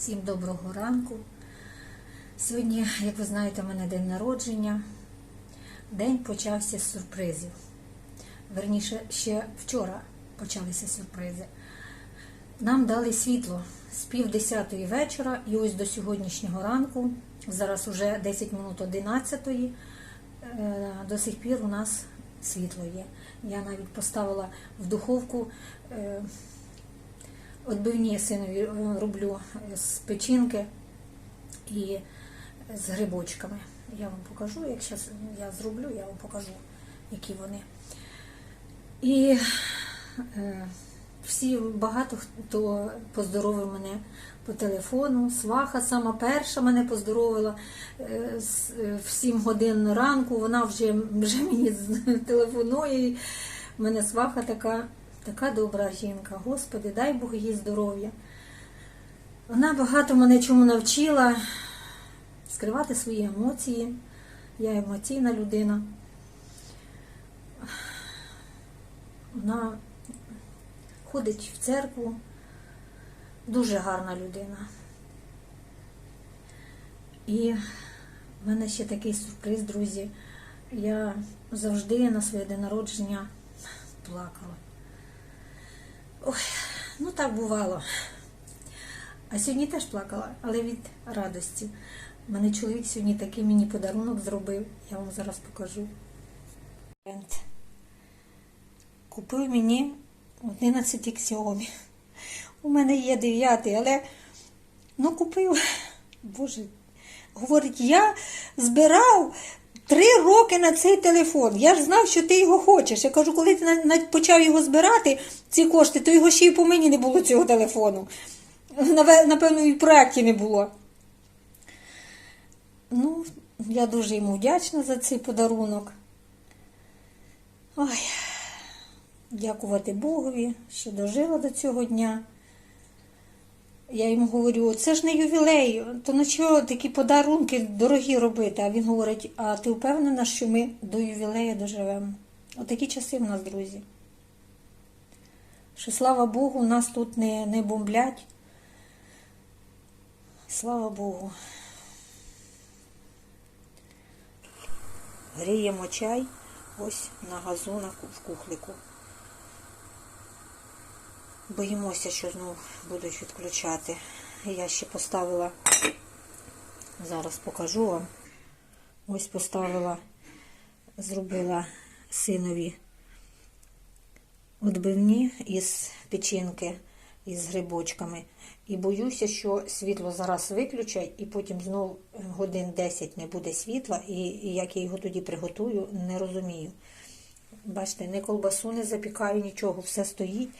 Всім доброго ранку. Сьогодні, як ви знаєте, у мене день народження. День почався з сюрпризів. Верніше, ще вчора почалися сюрпризи. Нам дали світло з пів десятої вечора і ось до сьогоднішнього ранку, зараз уже 10 минут 11, е, до сих пір у нас світло є. Я навіть поставила в духовку е, Отбивні синові роблю з печінки і з грибочками. Я вам покажу, як зараз я зроблю, я вам покажу, які вони. І е, всі багато хто поздоровив мене по телефону. Сваха сама перша мене поздоровила е, е, в 7 годин ранку. Вона вже, вже мені телефонує. У мене сваха така, така добра жінка. Господи, дай Бог їй здоров'я. Вона багато мене чому навчила скривати свої емоції. Я емоційна людина. Вона ходить в церкву. Дуже гарна людина. І в мене ще такий сюрприз, друзі. Я завжди на своє день народження плакала. Ой, ну так бувало. А сьогодні теж плакала, але від радості. У мене чоловік сьогодні такий мені подарунок зробив. Я вам зараз покажу. Купив мені 11 Xiaomi. У мене є 9, але ну купив. Боже, говорить, я збирав три роки на цей телефон. Я ж знав, що ти його хочеш. Я кажу, коли ти почав його збирати, ці кошти, то його ще й по мені не було цього телефону. Напевно, і в проєкті не було. Ну, я дуже йому вдячна за цей подарунок. Ой, дякувати Богові, що дожила до цього дня. Я йому говорю, це ж не ювілей, то на чого такі подарунки дорогі робити? А він говорить, а ти впевнена, що ми до ювілею доживемо? Отакі часи в нас, друзі. Що слава Богу, нас тут не, не бомблять. Слава Богу. Гріємо чай ось на газу на ку- в кухлику. Боїмося, що знову будуть відключати. Я ще поставила, зараз покажу вам. Ось поставила, зробила синові відбивні із печінки із грибочками. І боюся, що світло зараз виключать, і потім знову годин 10 не буде світла, і, як я його тоді приготую, не розумію. Бачите, не колбасу не запікаю, нічого, все стоїть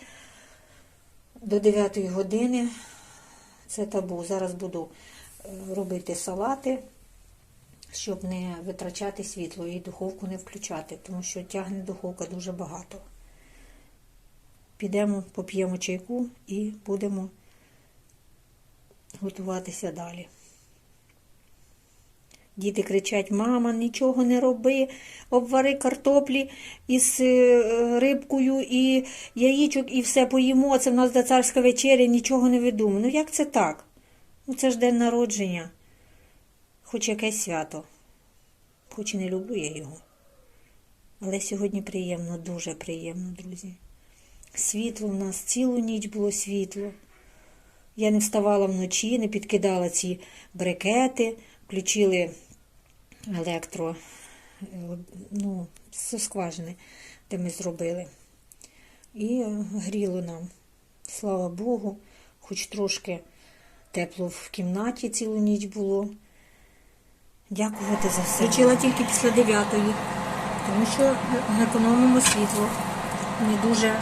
до 9 години. Це табу. Зараз буду е, робити салати, щоб не витрачати світло і духовку не включати, тому що тягне духовка дуже багато. Підемо, поп'ємо чайку і будемо готуватися далі. Діти кричать: мама, нічого не роби, обвари картоплі із е, рибкою і яєчок, і все поїмо. Це в нас до царська вечеря, нічого не видумаю. Ну як це так? Ну це ж день народження, хоч якесь свято. Хоч і не люблю я його. Але сьогодні приємно, дуже приємно, друзі. Світло в нас цілу ніч було світло. Я не вставала вночі, не підкидала ці брикети, включили електро, е, ну, зі скважини, де ми зробили. І е, гріло нам. Слава Богу, хоч трошки тепло в кімнаті цілу ніч було. Дякувати за все. Включила тільки після дев'ятої, тому що економимо світло. Не дуже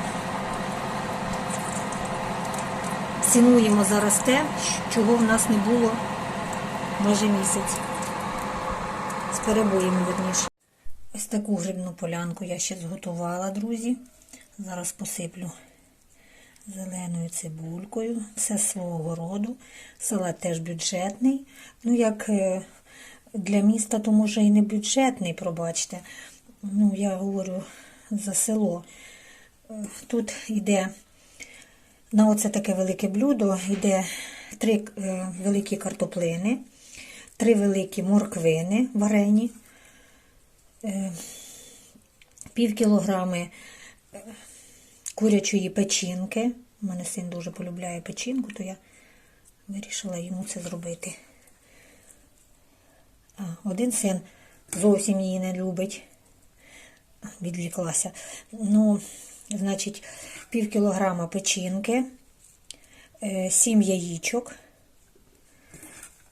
цінуємо зараз те, чого в нас не було майже місяць. З перебоями верніше. Ось таку грибну полянку я ще зготувала, друзі. Зараз посиплю зеленою цибулькою. З свого городу. Салат теж бюджетний. Ну, як е, для міста, то може і не бюджетний, пробачте. Ну, я говорю за село. Е, Тут йде на оце таке велике блюдо йде три е, великі картоплини, три великі морквини варені, е, пів кілограми е, курячої печінки. У мене син дуже полюбляє печінку, то я вирішила йому це зробити. А, один син зовсім її не любить. Відвіклася. Ну, значить, пів кілограма печінки, е, сім яєчок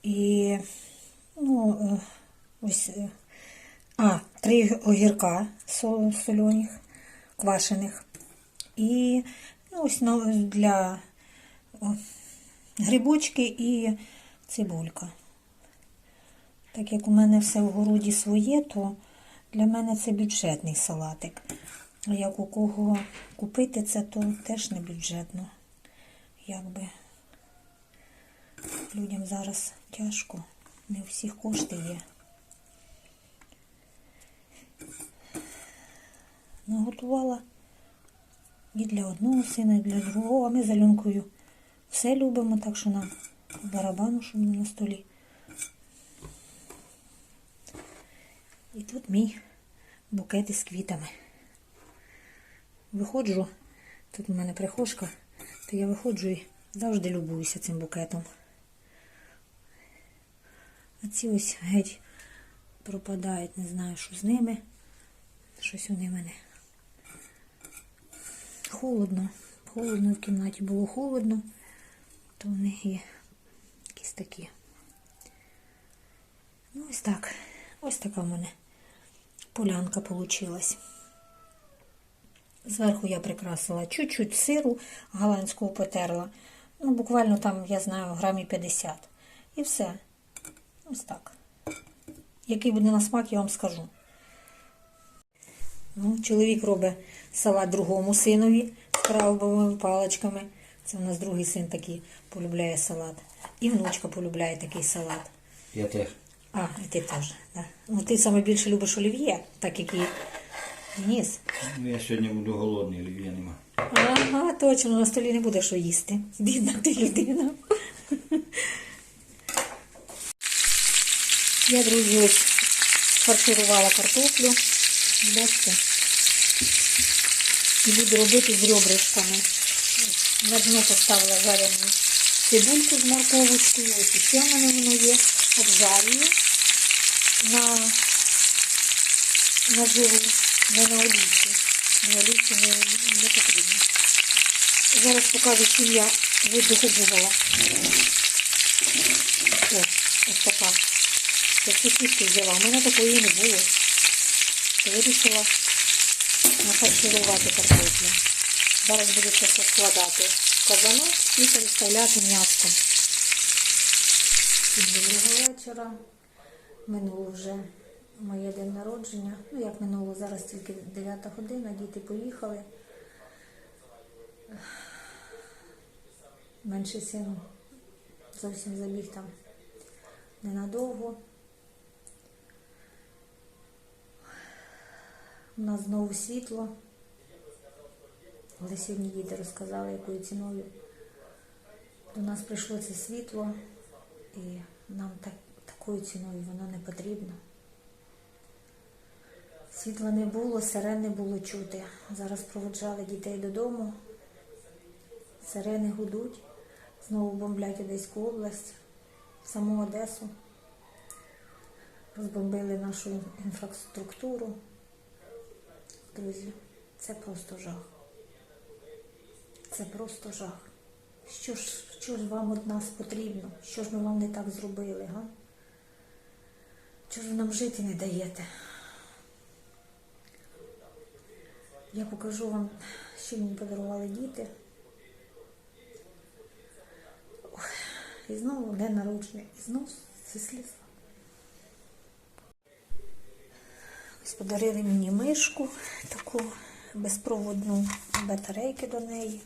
і ну, е, ось, е, а, три огірка со- соляних, квашених. І ну, ось ну, для о, грибочки і цибулька. Так як у мене все в городі своє, то для мене це бюджетний салатик. А як у кого купити це, то теж не бюджетно. Якби людям зараз тяжко, не у всіх кошти є. Наготувала і для одного сина, і для другого, а ми з Альонкою все любимо, так що нам барабану, щоб на столі. І тут мій букет із квітами. Виходжу, тут у мене прихожка, то я виходжу і завжди любуюся цим букетом. А ці ось геть пропадають, не знаю, що з ними. Щось вони мене. Холодно. Холодно в кімнаті було холодно, то вони є якісь такі. Ну, ось так. Ось така в мене полянка получилась. Зверху я прикрасила чуть-чуть сиру голландського потерла. Ну, буквально там, я знаю, грамів 50. І все. Ось так. Який буде на смак, я вам скажу. Ну, чоловік робить салат другому синові з крабовими паличками. Це у нас другий син такий полюбляє салат. І внучка полюбляє такий салат. Я теж. А, і ти теж. Да. Ну, ти саме більше любиш олів'є, так як і Ніс. Ну, я сьогодні буду голодний, олів'я нема. Ага, точно, на столі не буде що їсти. Бідна ти людина. Я, друзі, ось фарширувала картоплю. Бачите? І буду робити з ребришками. На дно поставила жарену цибульку з морковочкою. Ось ще в мене воно є. Обжарюю на, на жиру, не на олійці. На олійці не, не потрібно. Зараз покажу, чим я видобувала. О, ось така. Цю кістку взяла. У мене такої не було. Вирішила нафарширувати картоплю. Зараз буду це все складати в казанок і переставляти м'яско. Доброго вечора. Минуло вже моє день народження. Ну, як минуло, зараз тільки 9 година, діти поїхали. Менший син зовсім забіг там ненадовго. У нас знову світло. Але сьогодні діти розказали, якою ціною до нас прийшло це світло, і нам так, такою ціною воно не потрібно. Світла не було, сирен не було чути. Зараз проводжали дітей додому. Сирени гудуть, знову бомблять Одеську область, саму Одесу. Розбомбили нашу інфраструктуру. Друзі, це просто жах. Це просто жах. Що ж, що ж вам від нас потрібно? Що ж ми вам не так зробили, га? Чого ж ви нам жити не даєте? Я покажу вам, що мені подарували діти. І знову день народження, і знову це сліза. Ось подарили мені мишку, таку безпроводну батарейки до неї.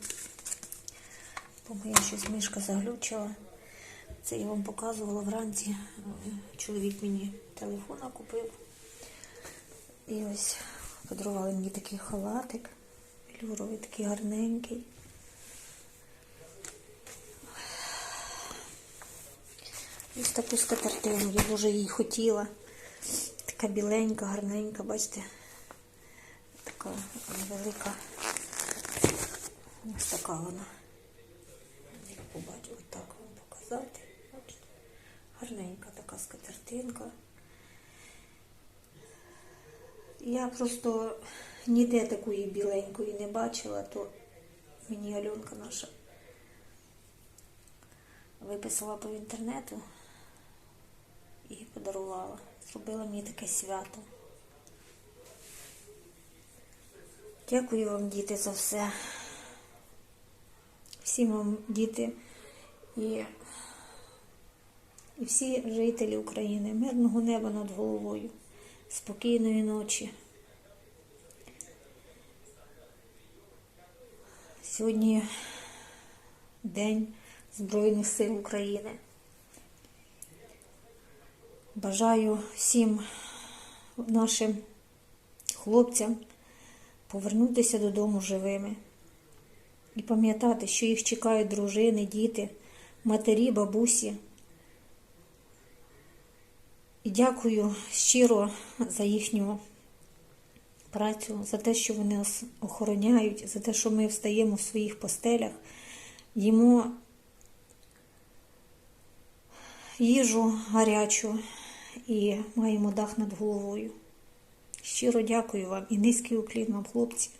Бо моя щось мишка заглючила. Це я вам показувала вранці. Чоловік мені телефона купив. І ось подарували мені такий халатик. Люровий такий гарненький. Ось таку скатертину. Я дуже її хотіла. Така біленька, гарненька, бачите? Така велика. Ось така вона. Я побачу, отак вам показати. Бачите? Гарненька така скатертинка. Я просто ніде такої біленької не бачила, то мені Альонка наша виписала по інтернету і подарувала. Зробила мені таке свято. Дякую вам, діти, за все. Всім вам, діти, і, і всі жителі України, мирного неба над головою, спокійної ночі. Сьогодні День Збройних сил України. Бажаю всім нашим хлопцям повернутися додому живими і пам'ятати, що їх чекають дружини, діти, матері, бабусі. І дякую щиро за їхню працю, за те, що вони нас охороняють, за те, що ми встаємо в своїх постелях, їмо їжу гарячу і маємо дах над головою. Щиро дякую вам і низький уклін вам, хлопці.